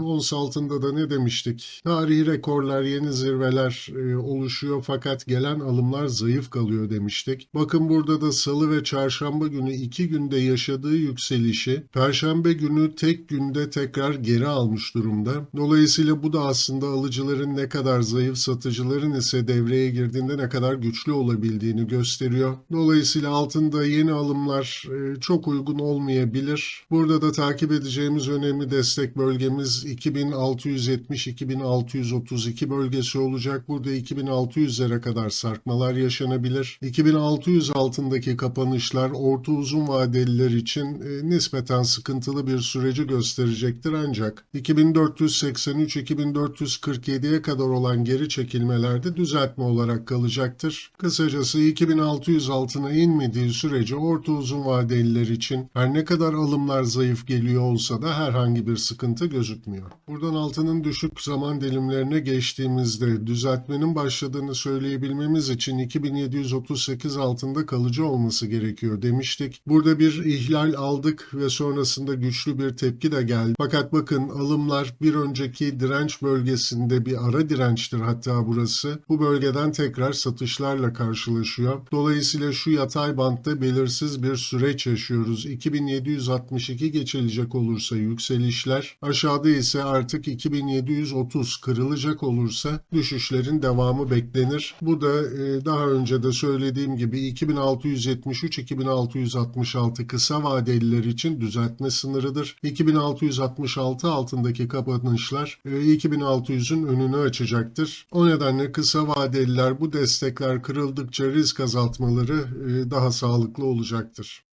Ons altında da ne demiştik? Tarihi rekorlar, yeni zirveler e, oluşuyor fakat gelen alımlar zayıf kalıyor demiştik. Bakın burada da salı ve çarşamba günü iki günde yaşadığı yükselişi perşembe günü tek günde tekrar geri almış durumda. Dolayısıyla bu da aslında alıcıların ne kadar zayıf, satıcıların ise devreye girdiğinde ne kadar güçlü olabildiğini gösteriyor. Dolayısıyla altında yeni alımlar e, çok uygun olmayabilir. Burada da takip edeceğimiz önemli destek bölgemiz 2670-2632 bölgesi olacak. Burada 2600'lere kadar sarkmalar yaşanabilir. 2600 altındaki kapanışlar orta uzun vadeliler için e, nispeten sıkıntılı bir süreci gösterecektir ancak 2483-2447'ye kadar olan geri çekilmelerde düzeltme olarak kalacaktır. Kısacası 2600 altına inmediği sürece orta uzun vadeliler için her ne kadar alımlar zayıf geliyor olsa da herhangi bir sıkıntı gözükmüyor. Buradan altının düşük zaman dilimlerine geçtiğimizde düzeltmenin başladığını söyleyebilmemiz için 2738 altında kalıcı olması gerekiyor demiştik. Burada bir ihlal aldık ve sonrasında güçlü bir tepki de geldi. Fakat bakın alımlar bir önceki direnç bölgesinde bir ara dirençtir hatta burası. Bu bölgeden tekrar satışlarla karşılaşıyor. Dolayısıyla şu yatay bantta belirsiz bir süreç yaşıyoruz. 2762 geçilecek olursa yükselişler, aşağıda ise artık 2730 kırılacak olursa düşüşlerin devamı beklenir. Bu da e, daha önce de söylediğim gibi 2673-2666 kısa vadeliler için düzeltme sınırıdır. 2666 altındaki kapanışlar e, 2600'ün önünü açacaktır. O nedenle kısa vadeliler bu destekler kırıldıkça risk azaltmaları e, daha sağlıklı olacaktır.